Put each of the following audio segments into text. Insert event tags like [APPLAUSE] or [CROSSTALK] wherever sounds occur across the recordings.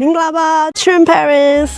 မင်္ဂလာပါ Trim Paris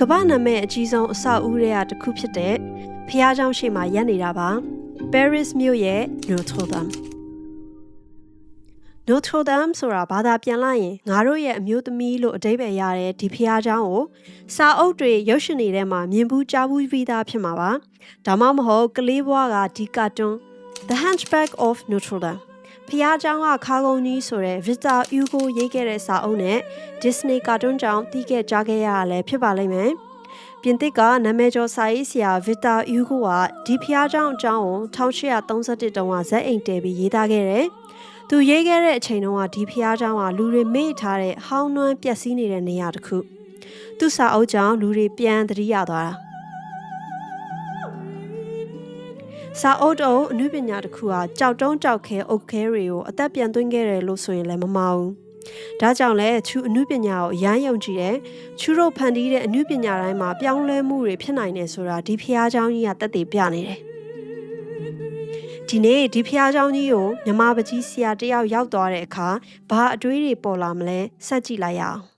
ကမ္ဘာနာမည်အကြီးဆုံးအဆောက်အဦတွေကတစ်ခုဖြစ်တဲ့ဖျားเจ้าရှိမှရပ်နေတာပါ Paris မြို့ရဲ့ Notre Dame Notre Dame ဆိုတာဘာသာပြန်လိုက်ရင်ငါတို့ရဲ့အမျိုးသမီးလို့အဓိပ္ပာယ်ရတဲ့ဒီဖျားเจ้าကိုစာအုပ်တွေရုပ်ရှင်တွေထဲမှာမြင်ဘူးကြားဘူးပြီးသားဖြစ်မှာပါဒါမှမဟုတ်ကလေးဘွားကဒီကာတွန်း The Hunchback of Notre Dame ဖျားเจ้าကခါကုန်းကြီးဆိုတဲ့ Victor Hugo ရေးခဲ့တဲ့စာအုပ်နဲ့ Disney ကာတွန်းကြောင့်တီးခဲ့ကြားခဲ့ရတာလည်းဖြစ်ပါလိမ့်မယ်။ပြင်သစ်ကနာမည်ကျော်စာရေးဆရာ Victor Hugo ကဒီဖျားเจ้าအကြောင်းကို1831တုန်းကဇက်အိမ်တည်ပြီးရေးသားခဲ့တယ်။သူရေးခဲ့တဲ့အချိန်တုန်းကဒီဖျားเจ้าကလူတွေမေ့ထားတဲ့ဟောင်းနွမ်းပျက်စီးနေတဲ့နေရာတစ်ခု။သူ့စာအုပ်ကြောင့်လူတွေပြန်သတိရသွားတာ။ စာအုပ်တုံးအနုပညာတစ်ခုဟာကြောက်တုံးကြောက်ခဲအုတ်ခဲတွေကိုအသက်ပြန်သွင်းခဲ့တယ်လို့ဆိုရင်လည်းမမှားဘူး။ဒါကြောင့်လဲချူအနုပညာကိုအရန်ယုံကြည်တယ်။ချူတို့ဖန်တီးတဲ့အနုပညာတိုင်းမှာပြောင်းလဲမှုတွေဖြစ်နိုင်တယ်ဆိုတာဒီဖျားเจ้าကြီးကတက်တည်ပြနေတယ်။ဒီနေ့ဒီဖျားเจ้าကြီးကိုမြမပကြီးဆရာတယောက်ရောက်သွားတဲ့အခါဘာအတွေးတွေပေါ်လာမလဲဆက်ကြည့်လိုက်ရအောင်။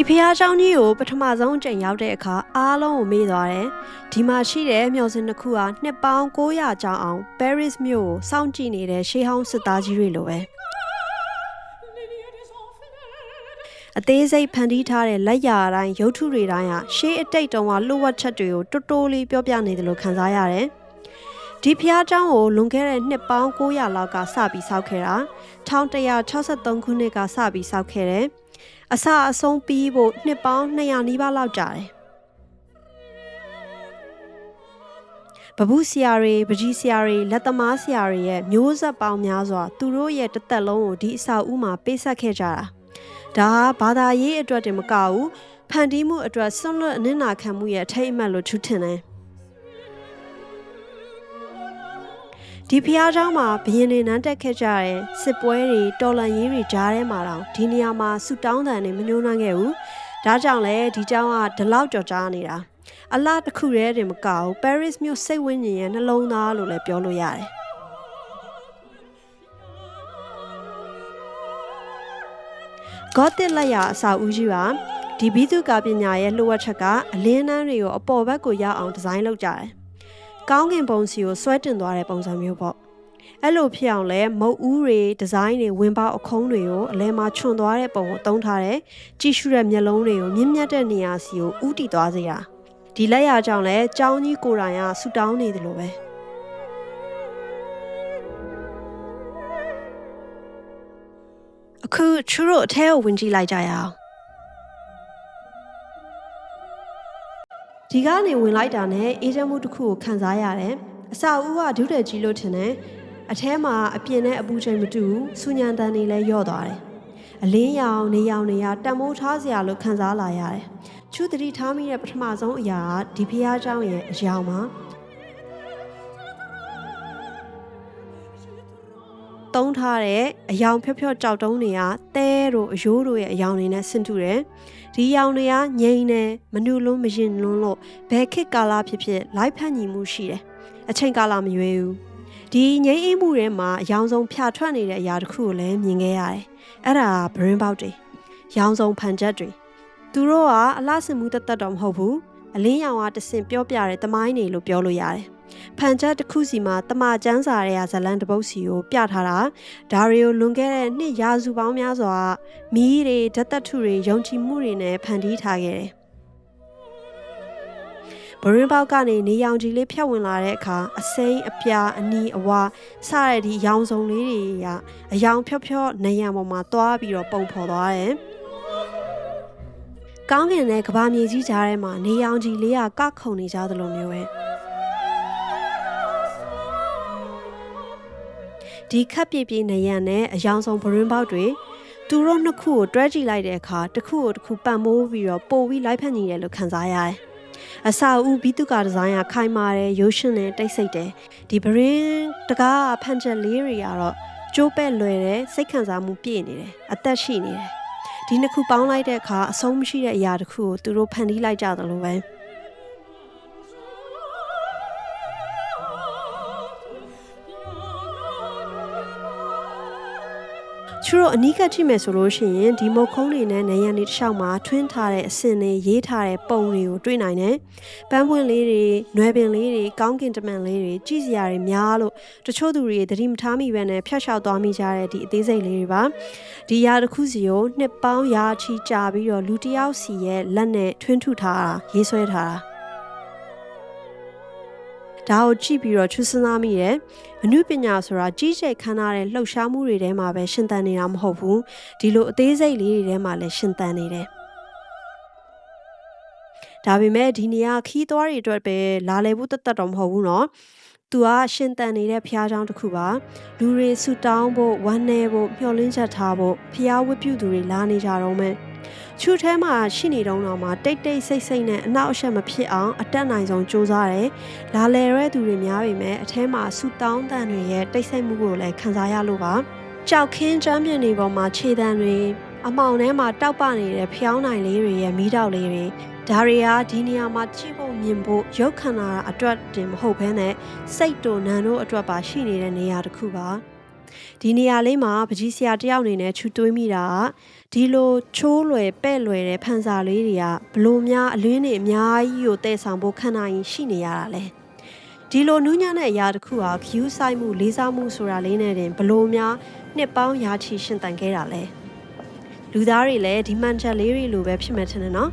ဒီဖះเจ้าကြီးကိုပထမဆုံးအကြိမ်ရောက်တဲ့အခါအားလုံးကိုမေ့သွားတယ်။ဒီမှာရှိတဲ့မျော်စင်တစ်ခုဟာနှစ်ပေါင်း900ကျော်အောင် Paris မြို့ကိုစောင့်ကြည့်နေတဲ့ရှေးဟောင်းစစ်သားကြီးတွေလိုပဲ။အသေးစိတ်ဖန်တီးထားတဲ့လက်ရာအတိုင်းရုပ်ထုတွေတိုင်းဟာရှေးအတိတ်တုန်းကလှုပ်ဝက်ချက်တွေကိုတိုးတိုးလေးပြောပြနေတယ်လို့ခံစားရတယ်။ဒီဖျားเจ้าကိုလွန်ခဲ့တဲ့နှစ်ပေါင်း900လောက်ကစပြီးစောက်ခဲ့တာ1163ခုနှစ်ကစပြီးစောက်ခဲ့တယ်။ အစအဆုံးပြီးဖို့နှစ်ပေါင်း200နီးပါးလောက်ကြာတယ်။ပပုဆရာတွေပကြီးဆရာတွေလက်သမားဆရာတွေရဲ့မျိုးဆက်ပေါင်းများစွာသူတို့ရဲ့တစ်သက်လုံးကိုဒီအဆောက်အဦမှာပေးဆက်ခဲ့ကြတာ။ဒါဟာဘာသာရေးအတွက်တင်မကဘူးဖန်တီးမှုအတွက်ဆွန့်လွတ်အနစ်နာခံမှုရဲ့အထိတ်အမှတ်လို့ထူးထင်တယ်။ ဒီဖျားเจ้าမှာဘရင်တွေနန်းတက်ခဲ့ကြတဲ့စစ်ပွဲတွေတော်လန်ရေးတွေကြားထဲမှာတော့ဒီနေရာမှာဆူတောင်းတန်တွေမညှိုးနှမ်းခဲ့ဘူးဒါကြောင့်လဲဒီเจ้าကဒီလောက်ကြော်ကြားနေတာအလားတစ်ခုတည်းတင်မကဘူး Paris မြို့စိတ်ဝင်းကျင်ရဲ့နှလုံးသားလို့လည်းပြောလို့ရတယ်ဂေါတစ်လက်ရာအစာဦးကြီးပါဒီဘီသူကပညာရဲ့လှုပ်ဝက်ချက်ကအလင်းနှန်းတွေကိုအပေါ်ဘက်ကိုရောက်အောင်ဒီဇိုင်းလုပ်ကြတယ် ကောင်းကင်ပုံစီကိုဆွဲတင်သွားတဲ့ပုံစံမျိုးပေါ့အဲ့လိုဖြစ်အောင်လဲမုတ်ဦးတွေဒီဇိုင်းတွေဝင်ပေါက်အခုံးတွေကိုအလဲမှာခြုံသွားတဲ့ပုံကိုတုံးထားတယ်ကြည့်ရှုတဲ့မျက်လုံးတွေကိုမြင့်မြတ်တဲ့နေရာစီကိုဥတီသွားစေတာဒီလက်ရာကြောင့်လဲကြောင်းကြီးကိုယ်တိုင်ကဆူတောင်းနေတယ်လို့ပဲအခုချူတို့အထဲကိုဝင်ကြည့်လိုက်ကြရအောင် ဒီကနေဝင်လိုက်တာနဲ့အေးချမ်းမှုတစ်ခုကိုခံစားရတယ်။အစာဦးကဒုတဲ့ကြီးလို့ထင်တယ်။အထဲမှာအပြင်းနဲ့အပူချိန်မတူဘူး။စူညံတန်တွေလည်းယော့သွားတယ်။အလင်းရောင်နေရောင်နေရတန်မိုးထားစရာလို့ခံစားလာရတယ်။ချူတတိထားမိတဲ့ပထမဆုံးအရာကဒီဖះเจ้าရဲ့အယောင်ပါ။ တုံးထားတဲ့အယောင်ဖြော့ဖြော့ကြောက်တုံးတွေကတဲတို့အယိုးတို့ရဲ့အယောင်တွေနဲ့ဆင်တူတယ်။ဒီအယောင်တွေကငြိမ်နေမနုလုံးမရင်လွန်းလို့ဘယ်ခေတ်ကာလဖြစ်ဖြစ်လိုက်ဖက်ညီမှုရှိတယ်။အချိန်ကာလမရွေးဘူး။ဒီငြိမ်အေးမှုထဲမှာအယောင်ဆုံးဖြာထွက်နေတဲ့အရာတစ်ခုကိုလည်းမြင်ခဲ့ရတယ်။အဲ့ဒါဘရင်းပေါက်တွေ။ရောင်စုံဖန်ချက်တွေ။သူတို့ကအလှဆင်မှုတသက်တော့မဟုတ်ဘူး။အလင်းရောင်ကတဆင်ပြောပြတဲ့တမိုင်းတွေလို့ပြောလို့ရတယ်။ ဖန်ချက်တစ်ခုစီမှာတမချန်းစာရဲ့ဇလန်တစ်ပုတ်စီကိုပြထားတာဒါတွေကိုလွန်ခဲ့တဲ့နှစ်ရာစုပေါင်းများစွာမီးတွေဓာတ်သက်ထုတွေယုံကြည်မှုတွေနဲ့ဖန်တီးထားခဲ့တယ်ဘရင်ပေါက်ကနေနေရောင်ခြည်လေးဖြတ်ဝင်လာတဲ့အခါအစိမ်းအပြာအနီအဝါစတဲ့ဒီရောင်စုံလေးတွေကအယောင်ဖြော့ဖြော့နေရံပေါ်မှာသွားပြီးတော့ပုံဖော်သွားတယ်။ကောင်းကင်နဲ့ကဘာမြေကြီးကြားထဲမှာနေရောင်ခြည်လေးကကခုန်နေကြသလိုမျိုးပဲ။ ဒီခက်ပြပြနေရံနဲ့အယောင်စုံဘရင်ပေါက်တွေသူတို့နှစ်ခုကိုတွဲကြည့်လိုက်တဲ့အခါတစ်ခုကိုတစ်ခုပံ့ပိုးပြီးတော့ပို့ပြီးလိုက်ဖက်နေတယ်လို့ခံစားရတယ်။အစာအုပ်ဘီတုကဒီဇိုင်းကခိုင်မာတယ်ရိုးရှင်းတယ်တိတ်ဆိတ်တယ်ဒီဘရင်တကားဖန်ချက်လေးတွေကတော့ကျိုးပဲ့လွယ်တယ်စိတ်ခံစားမှုပြည့်နေတယ်အသက်ရှိနေတယ်ဒီနှစ်ခုပေါင်းလိုက်တဲ့အခါအဆုံးမရှိတဲ့အရာတစ်ခုကိုသူတို့ဖန်တီးလိုက်ကြတယ်လို့ပဲ သူတို့အနီးကပ်ကြည့်မယ်ဆိုလို့ရှိရင်ဒီမုတ်ခုံးတွေနဲ့နေရံတွေတစ်လျှောက်မှာထွင်းထားတဲ့အစင်တွေရေးထားတဲ့ပုံတွေကိုတွေ့နိုင်တယ်။ပန်းပွင့်လေးတွေ၊နွယ်ပင်လေးတွေ၊ကောင်းကင်တမန်လေးတွေကြည့်စရာတွေများလို့တချို့သူတွေသတိမထားမိဘဲနဲ့ဖျက်လျှောက်သွားမိကြတဲ့ဒီအသေးစိတ်လေးတွေပါ။ဒီရာတစ်ခုစီကိုနှစ်ပေါင်းရာချီကြာပြီးတော့လူတစ်ယောက်စီရဲ့လက်နဲ့ထွင်းထုထားတာရေးဆွဲထားတာ။ ဒါကိုကြည့်ပြီးတော့ချူစဉ်းစားမိတယ်အနုပညာဆိုတာကြီးကျယ်ခမ်းနားတဲ့လှုပ်ရှားမှုတွေထဲမှာပဲရှင်သန်နေတာမဟုတ်ဘူးဒီလိုအသေးစိတ်လေးတွေထဲမှာလည်းရှင်သန်နေတယ်ဒါပေမဲ့ဒီနေရာခီးသွားတွေအတွက်ပဲလာလည်ဖို့တသက်တော့မဟုတ်ဘူးเนาะသူကရှင်တန်နေတဲ့ဖះเจ้าတစ်ခုပါလူတွေဆူတောင်းဖို့ဝမ်းနည်းဖို့မျှော်လင့်ချက်ထားဖို့ဖះဝတ်ပြုသူတွေလာနေကြတော့မယ် ချူထဲမှာရှိနေတော့တော့မှတိတ်တိတ်ဆိတ်ဆိတ်နဲ့အနောက်အရှက်မဖြစ်အောင်အတက်နိုင်ဆုံးစူးစမ်းတယ်။လာလဲရဲသူတွေများပေမဲ့အထဲမှာဆူတောင်းတန်တွေရဲ့တိတ်ဆိတ်မှုကိုလည်းခံစားရလို့ပါ။ကြောက်ခင်းချမ်းပြင်တွေပေါ်မှာခြေတံတွေအမောင်ထဲမှာတောက်ပနေတဲ့ဖျောင်းနိုင်လေးတွေရဲ့မီးတောက်လေးတွေဒါတွေကဒီနေရာမှာကြည့်ဖို့မြင်ဖို့ရုပ်ခန္ဓာအတွက်တင်မဟုတ်ဘဲနဲ့စိတ်တို့နံတို့အတွက်ပါရှိနေတဲ့နေရာတစ်ခုပါ ဒီနေရာလေးမှာပကြီးဆရာတယောက်အနေနဲ့ချူတွေးမိတာကဒီလိုချိုးလွယ်ပဲ့လွယ်တဲ့ဖန်စာလေးတွေကဘလို့များအလင်းတွေအများကြီးကိုတည်ဆောင်ဖို့ခန္ဓာရင်ရှိနေရတာလဲဒီလိုနူးညံ့တဲ့အရာတစ်ခုဟာခ ्यू ဆိုင်မှုလေးစားမှုဆိုတာလေးနဲ့တင်ဘလို့များနှစ်ပေါင်းရာချီရှင်တန်ခဲ့တာလဲလူသားတွေလည်းဒီမှန်ချက်လေးတွေလိုပဲဖြစ်မယ်ထင်တယ်နော်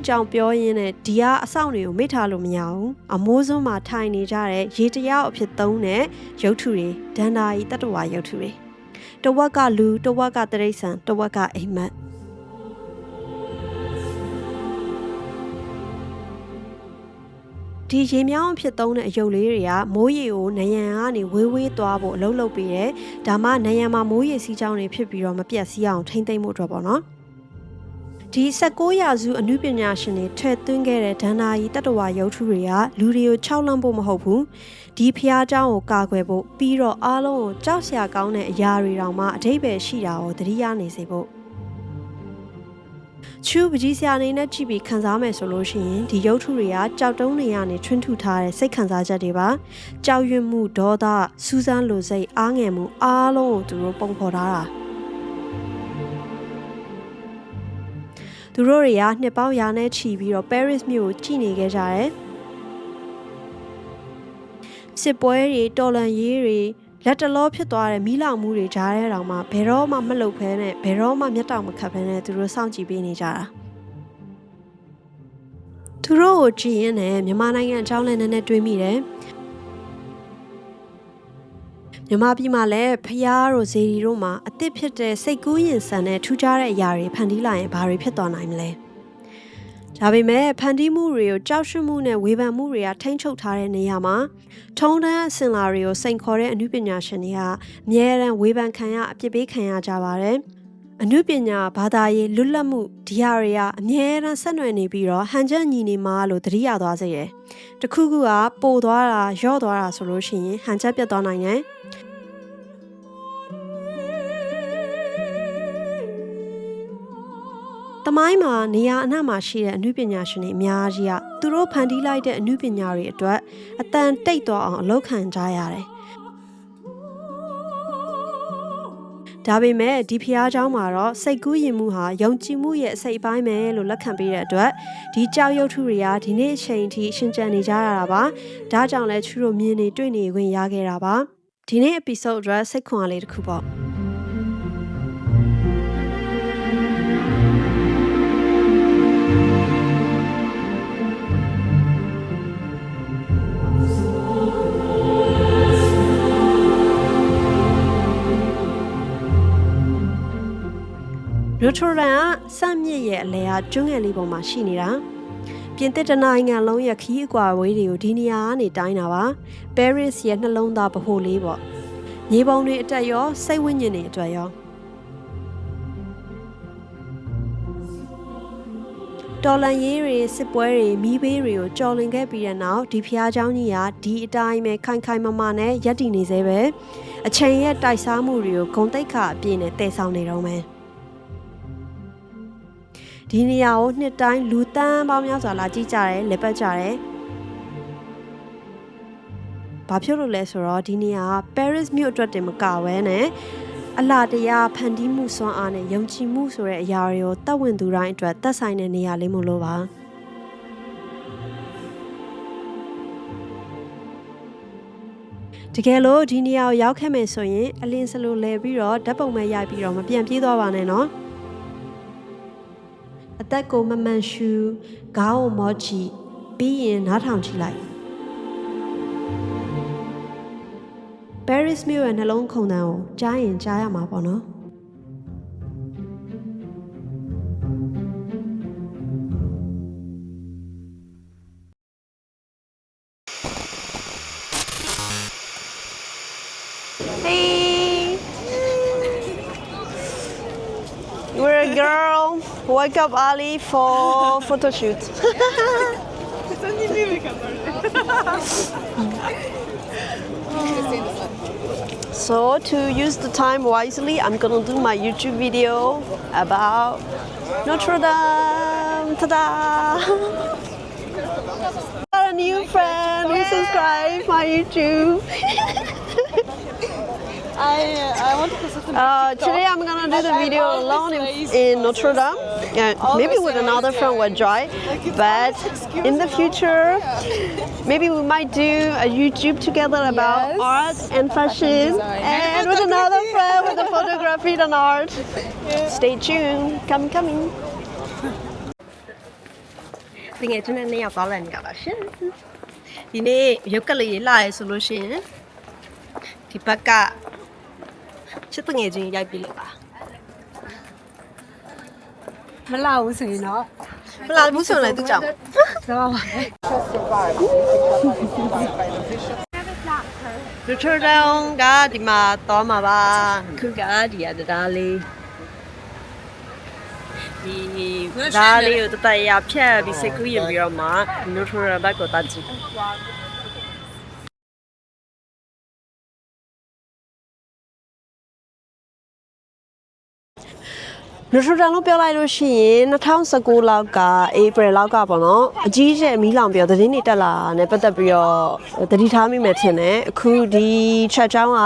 အကြောင်းပြောရင်းနဲ့ဒီကအဆောင်တွေကိုမိထားလို့မရဘူးအမိုးစွန်းမှာထိုင်နေကြတဲ့ရေတယောက်အဖြစ်သုံးတဲ့ရုပ်ထုတွေဒန္တာကြီးတတ္တဝါရုပ်ထုတွေတဝက်ကလူတဝက်ကတရိษံတဝက်ကအိမ်မက်ဒီရေမြောင်းဖြစ်သုံးတဲ့အယုတ်လေးတွေကမိုးရေကိုနယံကနေဝေးဝေးသွားဖို့အလုပ်လုပ်ပေးတယ်။ဒါမှနယံမှာမိုးရေစီးကြောင်းတွေဖြစ်ပြီးတော့မပြတ်စီးအောင်ထိမ့်သိမ့်မှုအတွက်ပေါ့နော်။ ဒီ16ရာစုအနုပညာရှင်တွေထွဲသွင်းခဲ့တဲ့ဒန္နာယီတတ္တဝါရုပ်ထုတွေကလူတွေကိုခြောက်လန့်ဖို့မဟုတ်ဘူးဒီဖျားเจ้าကိုကာကွယ်ဖို့ပြီးတော့အားလုံးကိုကြောက်စရာကောင်းတဲ့အရာတွေတောင်မှအထိပ္ပယ်ရှိတာကိုသတိရနေစေဖို့ချူပကြီးဆရာအနေနဲ့ကြည့်ပြီးခံစားမယ်ဆိုလို့ရှိရင်ဒီရုပ်ထုတွေကကြောက်တုံးတွေကနေထွန်းထူထားတဲ့စိတ်ခံစားချက်တွေပါကြောက်ရွံ့မှုဒေါသစူးစမ်းလိုစိတ်အားငယ်မှုအားလုံးကိုသူတို့ပုံဖော်ထားတာ သူတို့တွေကနှစ်ပေါင်းရာနဲ့ချီပြီးတော့ Paris မြို့ကိုကြည်နေခဲ့ကြတယ်စစ်ပွဲတွေတော်လန်ရေးတွေလက်တလောဖြစ်သွားတဲ့မိလောင်မှုတွေကြားထဲတောင်မှဘယ်တော့မှမလုပ်ဖဲနဲ့ဘယ်တော့မှမျက်တောင်မခတ်ဖဲနဲ့သူတို့စောင့်ကြည့်ပေးနေကြတာသူတို့ကိုကြည်ရင်လည်းမြန်မာနိုင်ငံအကြောင်းလည်းနည်းနည်းတွေးမိတယ် မြန်မာပြည်မှာလည်းဖျားတို့ဇေဒီတို့မှာအစ်စ်ဖြစ်တဲ့စိတ်ကူးရင်ဆန်တဲ့ထူးခြားတဲ့အရာတွေဖန်တီးလာရင်ဘာတွေဖြစ်သွားနိုင်မလဲဒါပေမဲ့ဖန်တီးမှုတွေကိုကြောက်ရွံ့မှုနဲ့ဝေဖန်မှုတွေကထိမ့်ချုပ်ထားတဲ့နေရာမှာထုံးတမ်းအစင်လာတွေကိုစိန်ခေါ်တဲ့အမှုပညာရှင်တွေကအမြဲတမ်းဝေဖန်ခံရအပြစ်ပေးခံရကြပါတယ် အနုပညာဘာသာရေးလွတ်လပ်မှုဒီဟာတွေကအမြဲတမ်းဆက်နွယ်နေပြီးတော့ဟန်ချက်ညီနေမှာလို့သတိရသွားစေရယ်တခုခုကပိုသွားတာရော့သွားတာဆိုလို့ရှိရင်ဟန်ချက်ပြတ်သွားနိုင်တယ်တမိုင်းမှာနေရာအနှံ့မှာရှိတဲ့အမှုပညာရှင်တွေအများကြီးကသူတို့ဖန်တီးလိုက်တဲ့အမှုပညာတွေအတွက်အတန်တိတ်သွားအောင်အလုပ်ခံကြရတယ်။ ဒါပေမဲ့ဒီဖျားเจ้าမှာတော့စိတ်ကူးရင်မှုဟာယုံကြည်မှုရဲ့အစိတ်အပိုင်းပဲလို့လက်ခံပေးတဲ့အတွက်ဒီကြောက်ရွံ့ထုတွေကဒီနေ့အချိန်ထိရှင်းကြံနေကြရတာပါ။ဒါကြောင့်လဲချူတို့မြင်နေတွေ့နေခွင့်ရခဲ့တာပါ။ဒီနေ့ episode အတွက်စိတ်ခွန်အားလေးတစ်ခုပေါ့။ ရူထိုရန်ကစမ်းမြစ်ရဲ့အလဲကကျွန်းငယ်လေးပေါ်မှာရှိနေတာပြင်သစ်တနိုင်ငံလုံးရဲ့ခီးအကွာဝေးတွေကိုဒီနေရာကနေတိုင်းတာပါပဲရစ်ရဲ့နှလုံးသားဗဟိုလေးပေါ့မြေပုံတွေအတက်ရောစိတ်ဝိညာဉ်တွေအတွက်ရောတော်လန်ရေးတွေစစ်ပွဲတွေမိဘေးတွေကိုကြော်လင်ခဲ့ပြီးတဲ့နောက်ဒီဖျားเจ้าကြီးကဒီအတိုင်းပဲခိုင်ခိုင်မာမာနဲ့ရပ်တည်နေသေးပဲအချိန်ရဲ့တိုက်စားမှုတွေကိုဂုံတိတ်ခါအပြည့်နဲ့တည်ဆောင်နေတော့မယ် ဒီနေရာကိုနှစ်တိုင်းလူတန်းပေါင်းများစွာလာကြည့်ကြတယ်လက်ပတ်ကြတယ်ဘာဖြစ်လို့လဲဆိုတော့ဒီနေရာက Paris မြို့အတွက်တင်မကဘဲနဲ့အလားတရားဖန်တီးမှုစွမ်းအားနဲ့ယုံကြည်မှုဆိုတဲ့အရာတွေကိုတတ်ဝင်သူတိုင်းအတွက်သက်ဆိုင်တဲ့နေရာလေးမို့လို့ပါတကယ်လို့ဒီနေရာကိုရောက်ခဲ့မယ်ဆိုရင်အလင်းစလိုလဲပြီးတော့ဓာတ်ပုံမဲ့ရိုက်ပြီးတော့မပြန်ပြေးသွားပါနဲ့နော် အသက်ကိုမမှန်ရှူခေါင်းကိုမောချီပြီးရင်နားထောင်ကြည့်လိုက် Paris မြို့ရဲ့နှလုံးခုန်တန်းကိုကြားရင်ကြားရမှာပေါ့နော် Hey We're a girl wake up early for [LAUGHS] photo shoot [LAUGHS] So to use the time wisely, I'm gonna do my YouTube video about Notre Dame. Ta-da! [LAUGHS] Got a new friend who subscribed my YouTube. I I want to Uh, today I'm gonna do the video alone in, in Notre Dame Yeah, maybe with another friend will join, but in the future, maybe we might do a YouTube together about Yes. art and fashion, design. and [LAUGHS] with another friend with the photography and art. [LAUGHS] Stay tuned. Come, coming. တကယ်ချင်းနဲ့နှစ်ယောက်ကောင်းလာနေရပါရှင်ဒီနေ့ရုပ်ကလေးလာရဲဆိုလို့ရှိရင်ဒီဘက်ကချစ်တငယ်ချင်းရိုက်ပြီးလိုက်ပါ မလာဘူးဆိုရင်တော့မလာဘူးဆိုရင်လည်းသူကြောင့်တော့ပါလူချောင်းတောင်ကဒီမှာတော့မှာပါခုကဒီရတရားလေးဒီဒါလေးကိုတတရဖြတ်ပြီးစိတ်ကူးရင်ပြီးတော့မှလူထရဘက်ကိုတတ်ကြည့် လူထရလုံးပြောလိုက်လို့ရှိရင်2019လောက်ကဧပြီလောက်ကပေါ့နော်အကြီးကျယ်မီးလောင်ပြီးတော့သတင်းတွေတက်လာတာနဲ့ပတ်သက်ပြီးတော့တတိထားမိမယ်ထင်တယ်အခုဒီချက်ချောင်းက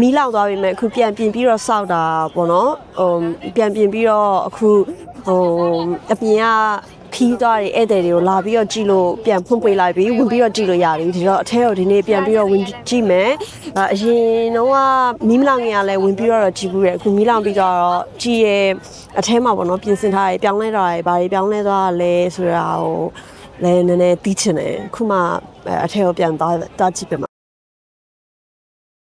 မီးလောင်သွားပြီမဲ့အခုပြန်ပြင်ပြီးတော့စောက်တာပေါ့နော်ဟိုပြန်ပြင်ပြီးတော့အခုဟိုအပြင်က ခီးသွားတွေဧည့်သည်တွေကိုလာပြီးတော့ကြည့်လို့ပြန်ဖွင့်ပေးလိုက်ပြီးဝင်ပြီးတော့ကြည့်လို့ရပြီဒီတော့အထဲကိုဒီနေ့ပြန်ပြီးတော့ဝင်ကြည့်မယ်အအရင်တော့ကမီးမလောင်ငင်ကလည်းဝင်ပြီးတော့ကြည့်ဘူးရအခုမီးလောင်ပြီးတော့ကြည့်ရဲ့အထဲမှာပေါ့နော်ပြင်ဆင်ထားရပြောင်းလဲတာရဘာတွေပြောင်းလဲသွားတာလဲဆိုတာဟိုလည်းနည်းနည်းသိချင်တယ်ခုမှအဲအထဲကိုပြန်သွားသွားကြည့်ပြမှာ